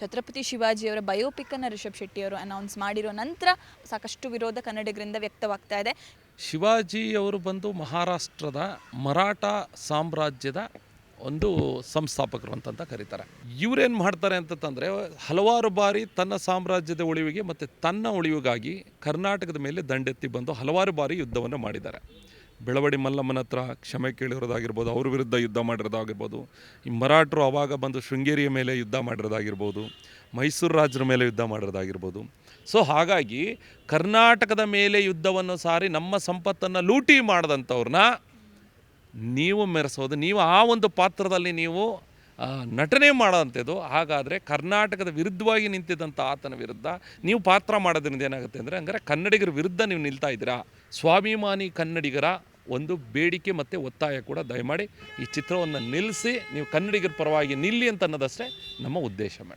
ಛತ್ರಪತಿ ಶಿವಾಜಿಯವರ ಬಯೋಪಿಕ್ಕನ್ನು ರಿಷಬ್ ಶೆಟ್ಟಿಯವರು ಅನೌನ್ಸ್ ಮಾಡಿರೋ ನಂತರ ಸಾಕಷ್ಟು ವಿರೋಧ ಕನ್ನಡಿಗರಿಂದ ವ್ಯಕ್ತವಾಗ್ತಾ ಇದೆ. ಶಿವಾಜಿ ಅವರು ಬಂದು ಮಹಾರಾಷ್ಟ್ರದ ಮರಾಠ ಸಾಮ್ರಾಜ್ಯದ ಒಂದು ಸಂಸ್ಥಾಪಕರು ಅಂತಂತ ಕರೀತಾರೆ. ಇವರೇನು ಮಾಡ್ತಾರೆ ಅಂತಂದರೆ ಹಲವಾರು ಬಾರಿ ತನ್ನ ಸಾಮ್ರಾಜ್ಯದ ಉಳಿವಿಗೆ ಮತ್ತು ತನ್ನ ಉಳಿವಿಗಾಗಿ ಕರ್ನಾಟಕದ ಮೇಲೆ ದಂಡೆತ್ತಿ ಬಂದು ಹಲವಾರು ಬಾರಿ ಯುದ್ಧವನ್ನು ಮಾಡಿದ್ದಾರೆ. ಬೆಳವಡಿ ಮಲ್ಲಮ್ಮನ ಹತ್ರ ಕ್ಷಮೆ ಕೇಳಿರೋದಾಗಿರ್ಬೋದು, ಅವ್ರ ವಿರುದ್ಧ ಯುದ್ಧ ಮಾಡಿರೋದಾಗಿರ್ಬೋದು, ಈ ಮರಾಠರು ಅವಾಗ ಬಂದು ಶೃಂಗೇರಿಯ ಮೇಲೆ ಯುದ್ಧ ಮಾಡಿರೋದಾಗಿರ್ಬೋದು, ಮೈಸೂರು ರಾಜರ ಮೇಲೆ ಯುದ್ಧ ಮಾಡಿರೋದಾಗಿರ್ಬೋದು. ಸೊ ಹಾಗಾಗಿ ಕರ್ನಾಟಕದ ಮೇಲೆ ಯುದ್ಧವನ್ನು ಸಾರಿ ನಮ್ಮ ಸಂಪತ್ತನ್ನು ಲೂಟಿ ಮಾಡಿದಂಥವ್ರನ್ನ ನೀವು ಮೆರೆಸೋದು, ನೀವು ಆ ಒಂದು ಪಾತ್ರದಲ್ಲಿ ನೀವು ನಟನೆ ಮಾಡೋಂಥದ್ದು ಹಾಗಾದರೆ ಕರ್ನಾಟಕದ ವಿರುದ್ಧವಾಗಿ ನಿಂತಿದ್ದಂಥ ಆತನ ವಿರುದ್ಧ ನೀವು ಪಾತ್ರ ಮಾಡೋದ್ರಿಂದ ಏನಾಗುತ್ತೆ ಅಂದರೆ, ಹಂಗಾರೆ ಕನ್ನಡಿಗರ ವಿರುದ್ಧ ನೀವು ನಿಲ್ತಾ ಇದ್ದೀರಾ? ಸ್ವಾಭಿಮಾನಿ ಕನ್ನಡಿಗರ ಒಂದು ಬೇಡಿಕೆ ಮತ್ತು ಒತ್ತಾಯ ಕೂಡ ದಯಮಾಡಿ ಈ ಚಿತ್ರವನ್ನು ನಿಲ್ಲಿಸಿ, ನೀವು ಕನ್ನಡಿಗರ ಪರವಾಗಿ ನಿಲ್ಲಿ ಅಂತ ಅನ್ನೋದಷ್ಟೇ ನಮ್ಮ ಉದ್ದೇಶ ಮೇಡಮ್